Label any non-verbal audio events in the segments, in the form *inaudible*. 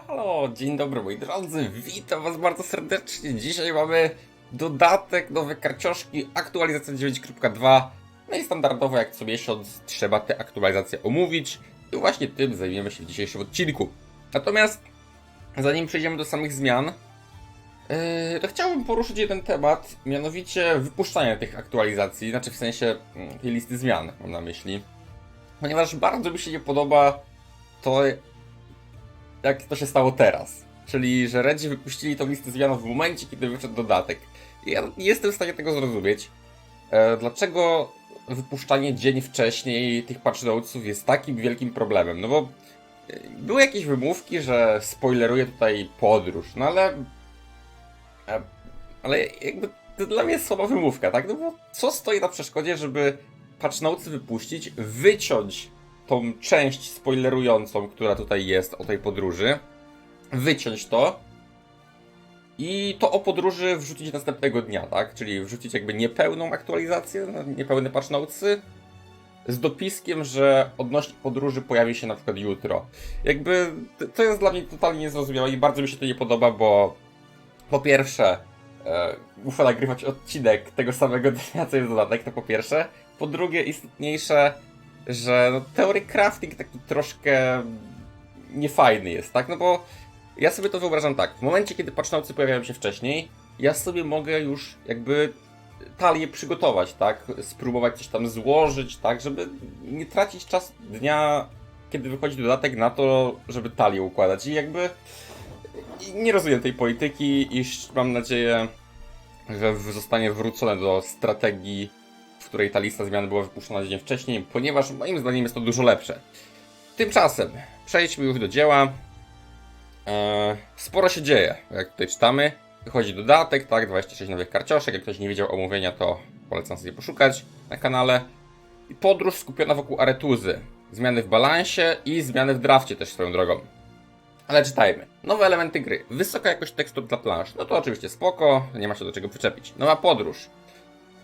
halo, dzień dobry moi drodzy, witam was bardzo serdecznie. Dzisiaj mamy dodatek, nowe karcioszki, aktualizacja 9.2. No i standardowo jak co miesiąc trzeba te aktualizacje omówić i właśnie tym zajmiemy się w dzisiejszym odcinku. Natomiast zanim przejdziemy do samych zmian, yy, to chciałbym poruszyć jeden temat, mianowicie wypuszczania tych aktualizacji, znaczy w sensie mm, tej listy zmian mam na myśli. Ponieważ bardzo mi się nie podoba to, jak to się stało teraz. Czyli, że Redzi wypuścili tą listę zmian w momencie, kiedy wyszedł dodatek. Ja nie jestem w stanie tego zrozumieć. E, dlaczego wypuszczanie dzień wcześniej tych patch notesów jest takim wielkim problemem? No bo e, były jakieś wymówki, że spoileruje tutaj podróż, no ale... E, ale jakby to dla mnie jest słaba wymówka, tak? No bo co stoi na przeszkodzie, żeby patch notesy wypuścić, wyciąć tą część spoilerującą, która tutaj jest o tej podróży, wyciąć to i to o podróży wrzucić następnego dnia, tak? Czyli wrzucić jakby niepełną aktualizację, niepełne patch z dopiskiem, że odnośnie podróży pojawi się na przykład jutro. Jakby to jest dla mnie totalnie niezrozumiałe i bardzo mi się to nie podoba, bo po pierwsze e, muszę nagrywać odcinek tego samego dnia, co jest dodatek, to po pierwsze. Po drugie, istotniejsze, że no, teory crafting taki troszkę niefajny jest, tak? No bo ja sobie to wyobrażam tak. W momencie, kiedy patchnaucy pojawiają się wcześniej, ja sobie mogę już jakby talię przygotować, tak? Spróbować coś tam złożyć, tak? Żeby nie tracić czas dnia, kiedy wychodzi dodatek na to, żeby talię układać. I jakby nie rozumiem tej polityki i mam nadzieję, że zostanie wrócone do strategii, której ta lista zmian była wypuszczona dzień wcześniej, ponieważ moim zdaniem jest to dużo lepsze. Tymczasem przejdźmy już do dzieła. Eee, sporo się dzieje, jak tutaj czytamy. Wychodzi dodatek, tak, 26 nowych karcioszek. Jak ktoś nie wiedział omówienia, to polecam sobie poszukać na kanale. I podróż skupiona wokół Aretuzy. Zmiany w balansie i zmiany w drafcie też swoją drogą. Ale czytajmy. Nowe elementy gry. Wysoka jakość tekstur dla plansz. No to oczywiście spoko, nie ma się do czego przyczepić. Nowa podróż.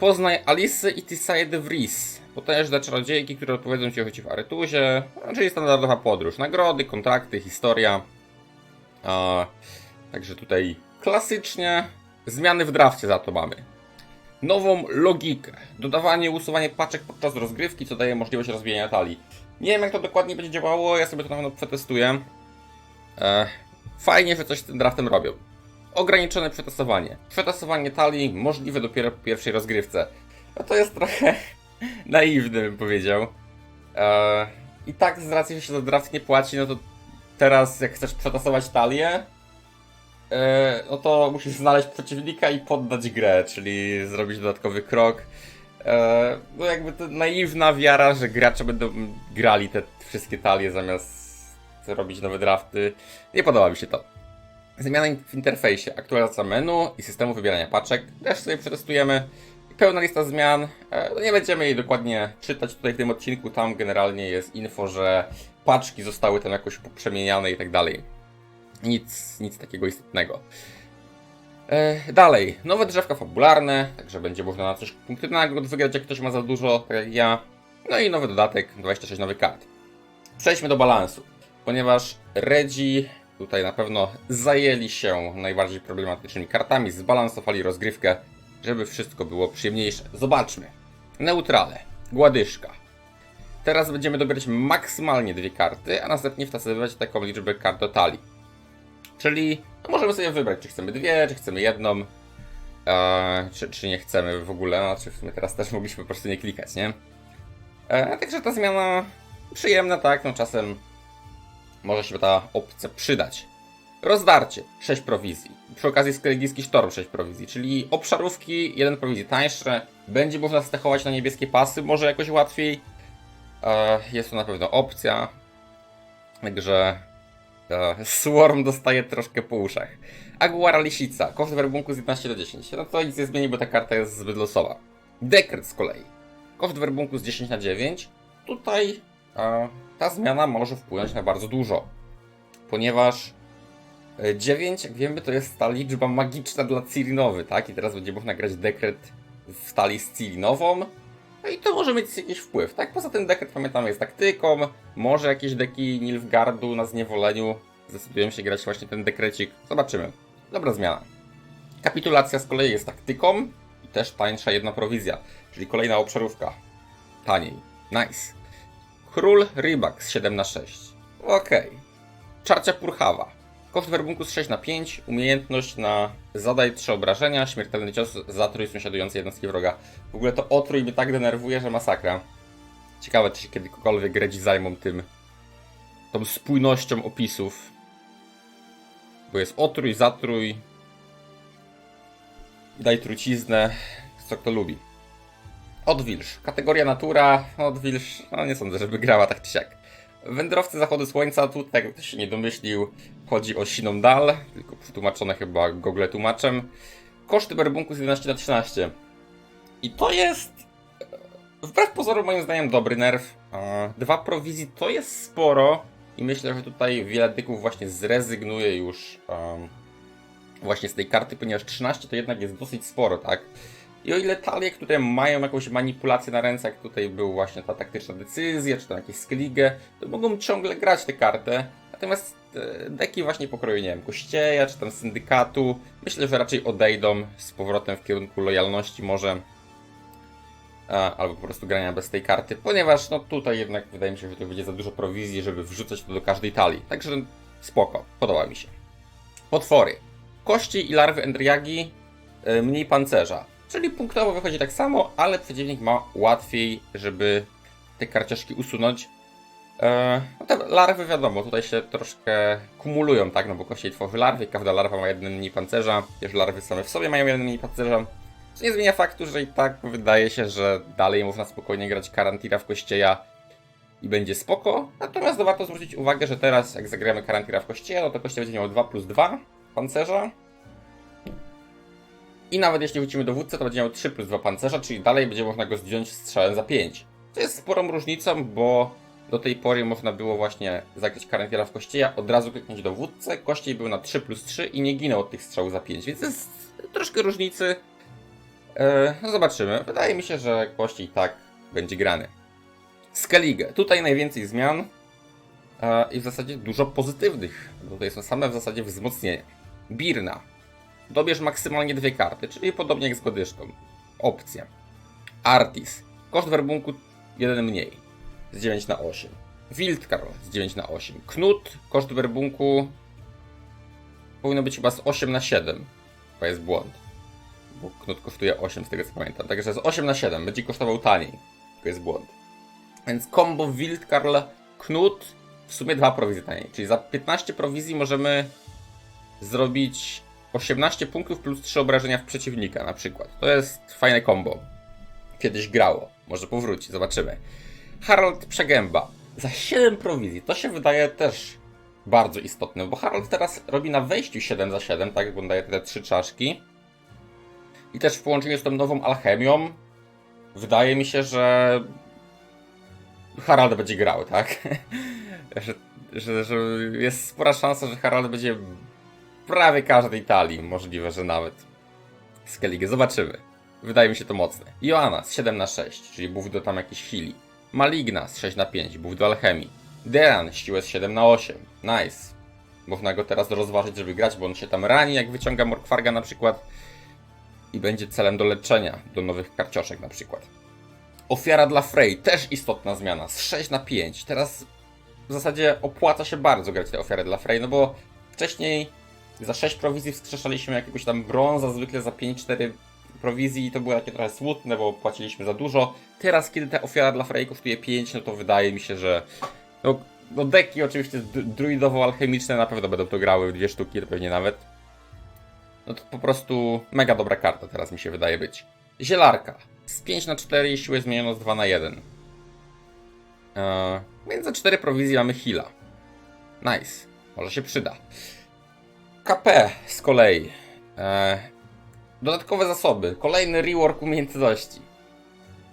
Poznaj Alice i Tissaie de Vries. Potężne czarodziejki, które odpowiedzą ci o w Aretuzie. Czyli standardowa podróż. Nagrody, kontrakty, historia. A, także tutaj klasycznie zmiany w drafcie za to mamy. Nową logikę. Dodawanie, usuwanie paczek podczas rozgrywki, co daje możliwość rozwijania talii. Nie wiem jak to dokładnie będzie działało, ja sobie to na pewno przetestuję. E, fajnie, że coś z tym draftem robią. Ograniczone przetestowanie. Przetestowanie talii możliwe dopiero po pierwszej rozgrywce. No to jest trochę *laughs* naiwny, bym powiedział. E, I tak z racji, że się za draft nie płaci, no to teraz jak chcesz przetestować talię, e, no to musisz znaleźć przeciwnika i poddać grę, czyli zrobić dodatkowy krok. E, no jakby to naiwna wiara, że gracze będą grali te wszystkie talie zamiast robić nowe drafty. Nie podoba mi się to. Zmiana w interfejsie, aktualizacja menu i systemu wybierania paczek. Też sobie przetestujemy. Pełna lista zmian. E, No nie będziemy jej dokładnie czytać tutaj w tym odcinku. Tam generalnie jest info, że paczki zostały tam jakoś poprzemieniane i tak dalej. Nic, nic takiego istotnego. E, dalej, nowe drzewka fabularne, także będzie można na coś punkty nagród wygrać, jak ktoś ma za dużo, tak jak ja. No i nowy dodatek, 26 nowych kart. Przejdźmy do balansu, ponieważ Redzi tutaj na pewno zajęli się najbardziej problematycznymi kartami, zbalansowali rozgrywkę, żeby wszystko było przyjemniejsze. Zobaczmy. Neutrale, gładyszka. Teraz będziemy dobierać maksymalnie dwie karty, a następnie wtasywać taką liczbę kart do talii. Czyli no możemy sobie wybrać, czy chcemy dwie, czy chcemy jedną, e, czy, czy nie chcemy w ogóle. Znaczy w sumie teraz też mogliśmy po prostu nie klikać, nie? E, także ta zmiana przyjemna, tak, no czasem może się ta opcja przydać. Rozdarcie 6 prowizji. Przy okazji Skelgiski Sztorm 6 prowizji, czyli obszarówki 1 prowizji tańsze. Będzie można stechować na niebieskie pasy, może jakoś łatwiej. E, jest to na pewno opcja. Także e, Swarm dostaje troszkę po uszach. Aguara Lisica, koszt werbunku z 11 do 10. No to nic nie zmieni, bo ta karta jest zbyt losowa. Dekret z kolei. Koszt werbunku z 10 na 9. Tutaj ta zmiana może wpłynąć na bardzo dużo. Ponieważ e, 9, jak wiemy, to jest ta liczba magiczna dla Cirinowy, tak? I teraz będzie można grać dekret w talii z Cirinową. No i to może mieć jakiś wpływ, tak? Poza tym dekret, pamiętamy, jest taktyką. Może jakieś deki Nilfgardu na zniewoleniu zdecydujemy się grać właśnie ten dekrecik. Zobaczymy. Dobra zmiana. Kapitulacja z kolei jest taktyką i też tańsza jedna prowizja, czyli kolejna obszarówka. Taniej. Nice. Król Rybak z 7 na 6. Okej. Czarcia Purchawa. Koszt werbunku z 6 na 5, umiejętność na zadaj 3 obrażenia, śmiertelny cios, zatrój sąsiadujące jednostki wroga. W ogóle to otrój mnie tak denerwuje, że masakra. Ciekawe, czy się kiedykolwiek Gredzi zajmą tym, tą spójnością opisów. Bo jest otrój, zatrój, daj truciznę, co kto lubi. Odwilż. Kategoria natura. Odwilż, no nie sądzę, żeby grała tak czy siak. Wędrowcy zachodu słońca, jak ktoś się nie domyślił, chodzi o siną dal, tylko przetłumaczone chyba Google tłumaczem. Koszty werbunku z 11 na 13. I to jest e, wbrew pozorom moim zdaniem dobry nerw. E, Dwa prowizji to jest sporo i myślę, że tutaj wiele dyków właśnie zrezygnuje już em, właśnie z tej karty, ponieważ 13 to jednak jest dosyć sporo, tak? I o ile talie, które mają jakąś manipulację na ręce, jak tutaj był właśnie ta taktyczna decyzja, czy tam jakieś skligę, to mogą ciągle grać tę kartę. Natomiast e, deki właśnie pokroju, nie wiem, Kościeja, czy tam Syndykatu, myślę, że raczej odejdą z powrotem w kierunku lojalności może. Albo po prostu grania bez tej karty, ponieważ no tutaj jednak wydaje mi się, że to będzie za dużo prowizji, żeby wrzucać to do każdej talii. Także spoko, podoba mi się. Potwory. Kości i larwy Endriagi, e, mniej pancerza. Czyli punktowo wychodzi tak samo, ale przeciwnik ma łatwiej, żeby te karciaszki usunąć. Eee, no te larwy wiadomo, tutaj się troszkę kumulują, tak? No bo kościej tworzy larwy, każda larwa ma jeden mniej pancerza, też larwy same w sobie mają jeden mniej pancerza. Co nie zmienia faktu, że i tak wydaje się, że dalej można spokojnie grać Karantira w kościeja i będzie spoko. Natomiast warto zwrócić uwagę, że teraz jak zagramy Karantira w kościeja, no to kościej będzie miał 2 plus 2 pancerza. I nawet jeśli wrócimy do wódcy, to będzie miał 3 plus 2 pancerza, czyli dalej będzie można go zdjąć strzałem za 5. To jest sporą różnicą, bo do tej pory można było właśnie zagrać karantiera w kościeja, od razu kliknąć do wódcy, kościej był na 3 plus 3 i nie ginął od tych strzałów za 5, więc jest troszkę różnicy. Eee, no zobaczymy. Wydaje mi się, że kościej tak będzie grany. Skellige. Tutaj najwięcej zmian eee, i w zasadzie dużo pozytywnych. Tutaj są same w zasadzie wzmocnienia. Birna. Dobierz maksymalnie dwie karty, czyli podobnie jak z Godyszką. Opcja. Artis. Koszt werbunku 1 mniej. Z 9 na 8. Wildkarl z 9 na 8. Knut. Koszt werbunku powinno być chyba z 8 na 7. To jest błąd. Bo Knut kosztuje 8 z tego co pamiętam. Także z 8 na 7 będzie kosztował taniej. To jest błąd. Więc combo Wildkarl Knut w sumie dwa prowizje taniej. Czyli za 15 prowizji możemy zrobić 18 punktów plus 3 obrażenia w przeciwnika na przykład. To jest fajne combo. Kiedyś grało. Może powróci, zobaczymy. Harold Przegęba. Za 7 prowizji. To się wydaje też bardzo istotne, bo Harold teraz robi na wejściu 7 za 7, tak jak on daje te 3 czaszki. I też w połączeniu z tą nową alchemią wydaje mi się, że Harald będzie grał, tak? *laughs* że, że, że jest spora szansa, że Harald będzie prawie każdej talii, możliwe, że nawet. Skellige, zobaczymy. Wydaje mi się to mocne. Joanna z 7 na 6, czyli buff do tam jakiejś chwili. Maligna z 6 na 5, buff do alchemii. Deran siłę z 7 na 8. Nice. Można go teraz rozważyć, żeby grać, bo on się tam rani, jak wyciąga Morkwarga na przykład. I będzie celem do leczenia, do nowych karcioszek na przykład. Ofiara dla Frey, też istotna zmiana, z 6 na 5. Teraz w zasadzie opłaca się bardzo grać te ofiary dla Frey, no bo wcześniej za 6 prowizji wskrzeszaliśmy jakiegoś tam brąza, zwykle za 5-4 prowizji i to było takie trochę smutne, bo płaciliśmy za dużo. Teraz, kiedy ta ofiara dla Frey kosztuje 5, no to wydaje mi się, że no, no deki oczywiście dru- druidowo-alchemiczne na pewno będą to grały, dwie sztuki, to pewnie nawet. No to po prostu mega dobra karta teraz mi się wydaje być. Zielarka. Z 5 na 4 siłę zmieniono z 2 na 1. Eee, więc za 4 prowizji mamy heala. Nice. Może się przyda. KP z kolei. E, dodatkowe zasoby. Kolejny rework umiejętności.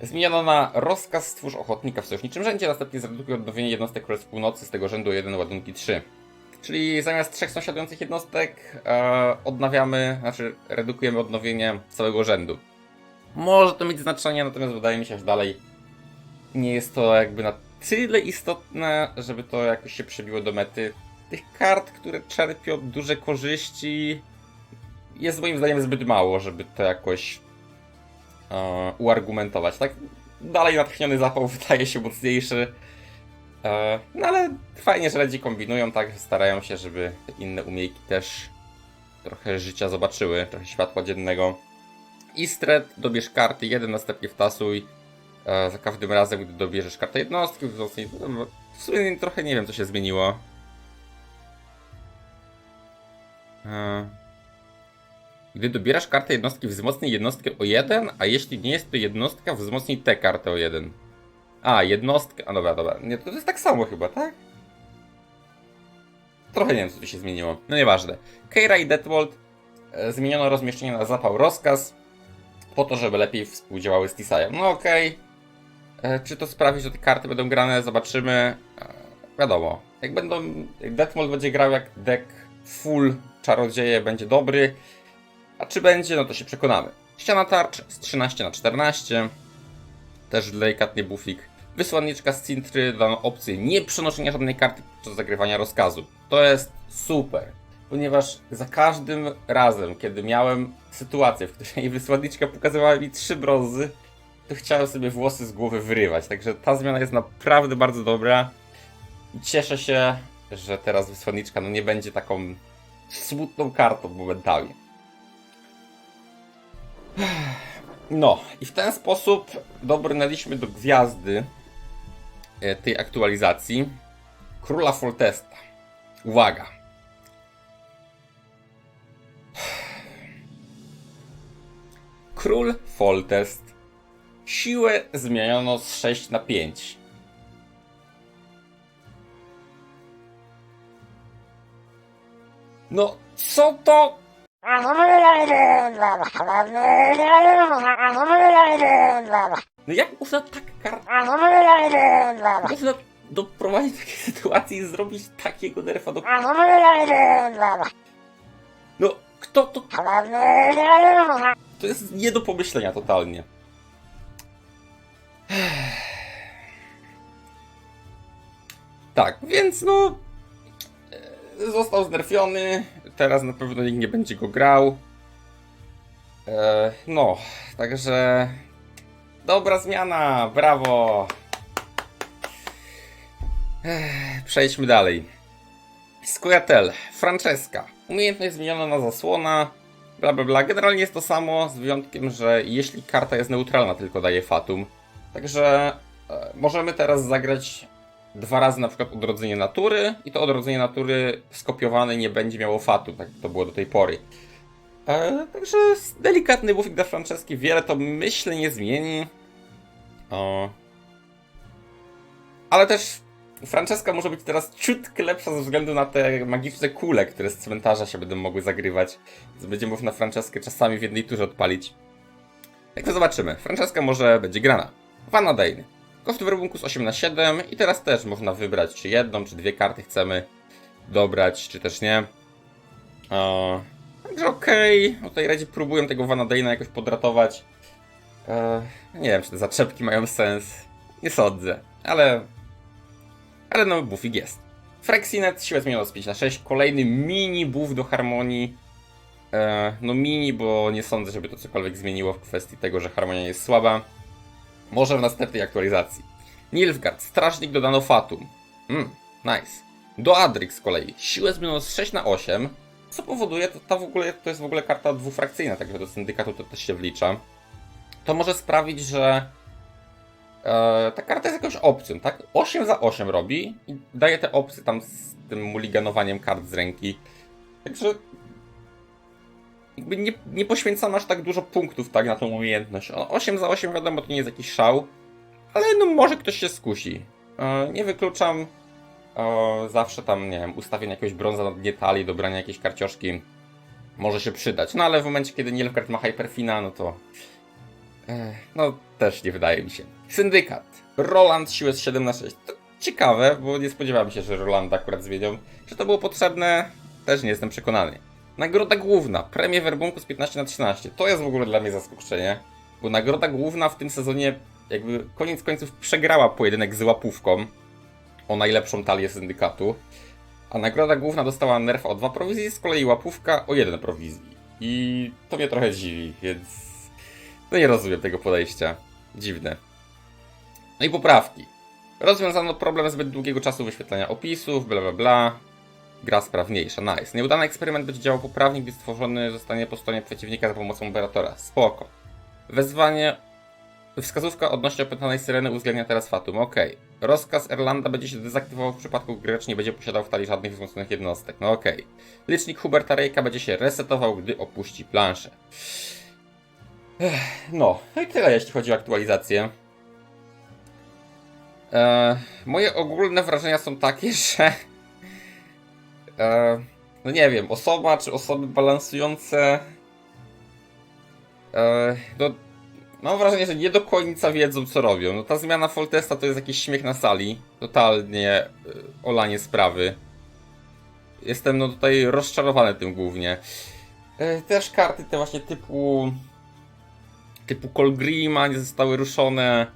Zmieniono na rozkaz stwórz ochotnika w sojuszniczym rzędzie, następnie zredukuje odnowienie jednostek Królestw Północy z tego rzędu 1 ładunki 3. Czyli zamiast trzech sąsiadujących jednostek e, odnawiamy, znaczy redukujemy odnowienie całego rzędu. Może to mieć znaczenie, natomiast wydaje mi się, że dalej nie jest to jakby na tyle istotne, żeby to jakoś się przebiło do mety. Tych kart, które czerpią duże korzyści, jest moim zdaniem zbyt mało, żeby to jakoś e, uargumentować. Tak, dalej natchniony zapał *laughs* wydaje się mocniejszy. E, no ale fajnie, że Redzi kombinują tak, starają się, żeby inne umiejki też trochę życia zobaczyły, trochę światła dziennego. Istret, dobierz karty, jeden następnie wtasuj. E, za każdym razem, gdy dobierzesz kartę jednostki, wzmocnij. no, W sumie trochę nie wiem, co się zmieniło. Gdy dobierasz kartę jednostki, wzmocnij jednostkę o jeden, a jeśli nie jest to jednostka, wzmocnij tę kartę o jeden. A, jednostkę. A dobra, dobra. Nie, to jest tak samo chyba, tak? Trochę nie wiem, co tu się zmieniło. No nieważne. Keira i Deadwold e, zmieniono rozmieszczenie na zapał rozkaz po to, żeby lepiej współdziałały z Tisajem. No okej. E, Czy to sprawi, że te karty będą grane? Zobaczymy. E, Wiadomo. Jak będą. Jak będzie grał jak deck full czarodzieje, będzie dobry. A czy będzie, no to się przekonamy. Ściana tarcz z 13 na 14. Też delikatnie bufik. Wysłanniczka z Cintry dano opcję nie przenoszenia żadnej karty podczas zagrywania rozkazu. To jest super, ponieważ za każdym razem, kiedy miałem sytuację, w której wysłanniczka pokazywała mi trzy brązy, to chciałem sobie włosy z głowy wyrywać. Także ta zmiana jest naprawdę bardzo dobra. Cieszę się, że teraz wysłanniczka no nie będzie taką smutną kartą momentami. No, i w ten sposób dobrnęliśmy do gwiazdy e, tej aktualizacji. Króla Foltesta. Uwaga. Król Foltest. Siłę zmieniono z 6 na 5. No, co to? No jak można tak kart... Można doprowadzić do takiej *laughs* sytuacji i zrobić takiego nerfa do... No, kto to... To jest nie do pomyślenia totalnie. *sighs* Tak, więc no... Został znerfiony, teraz na pewno nikt nie będzie go grał. E, no, także... Dobra zmiana, brawo! Ech, Przejdźmy dalej. Squirtle, Francesca. Umiejętność zmieniona na zasłona, bla bla bla. Generalnie jest to samo, z wyjątkiem, że jeśli karta jest neutralna, tylko daje Fatum. Także e, możemy teraz zagrać dwa razy na przykład odrodzenie natury i to odrodzenie natury skopiowane nie będzie miało Fatum, tak to było do tej pory. E, także delikatny buffik dla Franceski, wiele to myślę nie zmieni. O. Ale też Franceska może być teraz ciutkę lepsza ze względu na te magiczne kule, które z cmentarza się będą mogły zagrywać. Więc będzie można Franceskę czasami w jednej turze odpalić. Jak to zobaczymy. Franceska może będzie grana. Vanna Dane. Koszt werbunku z 8 na 7 i teraz też można wybrać, czy jedną, czy dwie karty chcemy dobrać, czy też nie. O, także okej, okay. o tej radzie próbuję tego Vanna Dane'a jakoś podratować. E, nie wiem, czy te zaczepki mają sens. Nie sądzę, ale ale no buffik jest. Frexinet, siłę zmieniona z 5 na 6, kolejny mini buff do harmonii. E, no mini, bo nie sądzę, żeby to cokolwiek zmieniło w kwestii tego, że harmonia jest słaba. Może w następnej aktualizacji. Nilfgaard, strażnik dodano Fatum. Mm, nice. Do Adrix z kolei, siłę zmieniono z 6 na 8, co powoduje, to, ta w ogóle, to jest w ogóle karta dwufrakcyjna, także do syndykatu to też się wlicza. To może sprawić, że E, ta karta jest jakąś opcją, tak? 8 za 8 robi i daje te opcje tam z tym mulliganowaniem kart z ręki. Także jakby nie, nie poświęcam aż tak dużo punktów tak na tą umiejętność. O, 8 za 8 wiadomo to nie jest jakiś szał, ale no może ktoś się skusi. E, nie wykluczam e, zawsze tam, nie wiem, ustawienie jakiegoś brąza na dnie talii, dobrania jakiejś karcioszki może się przydać. No ale w momencie, kiedy Nilfgaard ma Hyperfina, no to e, no też nie wydaje mi się. Syndykat. Roland siłę z 7 na 6. To ciekawe, bo nie spodziewałem się, że Rolanda akurat zmienią. Czy to było potrzebne? Też nie jestem przekonany. Nagroda główna. Premię werbunku z 15 na 13. To jest w ogóle dla mnie zaskoczenie. Bo nagroda główna w tym sezonie jakby koniec końców przegrała pojedynek z łapówką o najlepszą talię syndykatu. A nagroda główna dostała nerfa o 2 prowizji, z kolei łapówka o 1 prowizji. I to mnie trochę dziwi, więc no nie rozumiem tego podejścia. Dziwne. No i poprawki. Rozwiązano problem zbyt długiego czasu wyświetlania opisów, bla bla bla. Gra sprawniejsza, nice. Nieudany eksperyment będzie działał poprawnie, gdy stworzony zostanie po stronie przeciwnika za pomocą operatora. Spoko. Wezwanie. Wskazówka odnośnie opętanej syreny uwzględnia teraz Fatum. Ok. Rozkaz Erlanda będzie się dezaktywował w przypadku, gdy gracz nie będzie posiadał w talii żadnych wzmocnionych jednostek. No ok. Licznik Huberta Rejka będzie się resetował, gdy opuści planszę. No, no i tyle jeśli chodzi o aktualizację. E, moje ogólne wrażenia są takie, *laughs* że. E, no nie wiem, osoba czy osoby balansujące. E, no, mam wrażenie, że nie do końca wiedzą, co robią. No, ta zmiana Foltesta to jest jakiś śmiech na sali. Totalnie e, olanie sprawy. Jestem no tutaj rozczarowany tym głównie. E, też karty te właśnie typu. typu Colgrima nie zostały ruszone.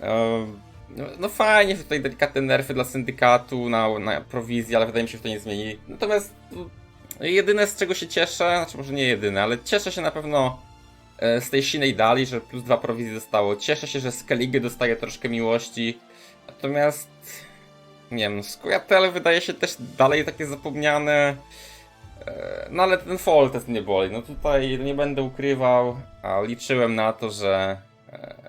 E, no, no fajnie, że tutaj delikatne nerfy dla syndykatu na, na prowizję, ale wydaje mi się, że to nie zmieni. Natomiast no, jedyne z czego się cieszę, znaczy może nie jedyne, ale cieszę się na pewno e, z tej sinej dali, że plus dwa prowizji zostało. Cieszę się, że Skellige dostaje troszkę miłości. Natomiast nie wiem, Skojatel wydaje się też dalej takie zapomniane. E, No ale ten fall test mnie boli. No tutaj nie będę ukrywał, a liczyłem na to, że e,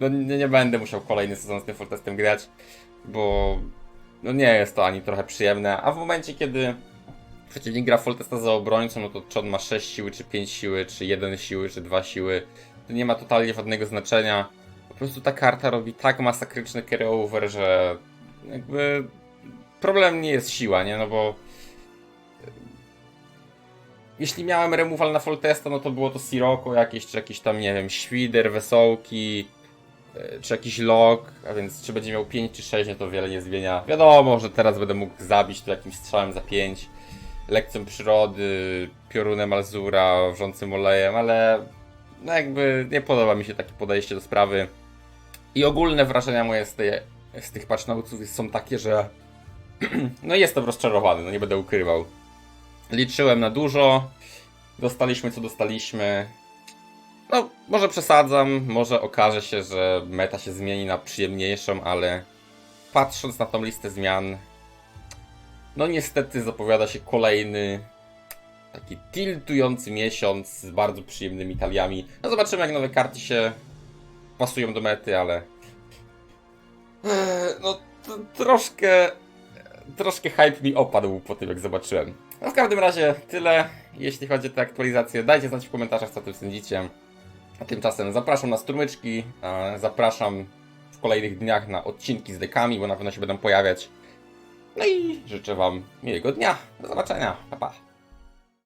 no nie, nie będę musiał kolejny sezon z tym Foltestem grać, bo no nie jest to ani trochę przyjemne, a w momencie kiedy przeciwnik gra Foltesta za obrońcą, no to czy on ma 6 siły, czy 5 siły, czy 1 siły, czy 2 siły, to nie ma totalnie żadnego znaczenia. Po prostu ta karta robi tak masakryczny carry-over, że jakby problem nie jest siła, nie? No bo jeśli miałem removal na Foltesta, no to było to Sirocco jakieś, czy jakiś tam, nie wiem, Świder, Wesołki, e, czy jakiś log, a więc czy będzie miał 5 czy 6, no to wiele nie zmienia. Wiadomo, że teraz będę mógł zabić to jakimś strzałem za 5, lekcją przyrody, piorunem Alzura, wrzącym olejem, ale no jakby nie podoba mi się takie podejście do sprawy. I ogólne wrażenia moje z, tej, z tych patchnotesów są takie, że *clears throat* no jestem rozczarowany, no nie będę ukrywał. Liczyłem na dużo, dostaliśmy co dostaliśmy. No, może przesadzam, może okaże się, że meta się zmieni na przyjemniejszą, ale patrząc na tą listę zmian, no niestety zapowiada się kolejny taki tiltujący miesiąc z bardzo przyjemnymi taliami. No zobaczymy jak nowe karty się pasują do mety, ale Eee, no troszkę troszkę hype mi opadł po tym jak zobaczyłem. No w każdym razie tyle, jeśli chodzi o te aktualizacje. Dajcie znać w komentarzach co o tym sądzicie. A tymczasem zapraszam na strumyczki, zapraszam w kolejnych dniach na odcinki z dekami, bo na pewno się będą pojawiać. No i życzę Wam miłego dnia. Do zobaczenia. Pa, pa.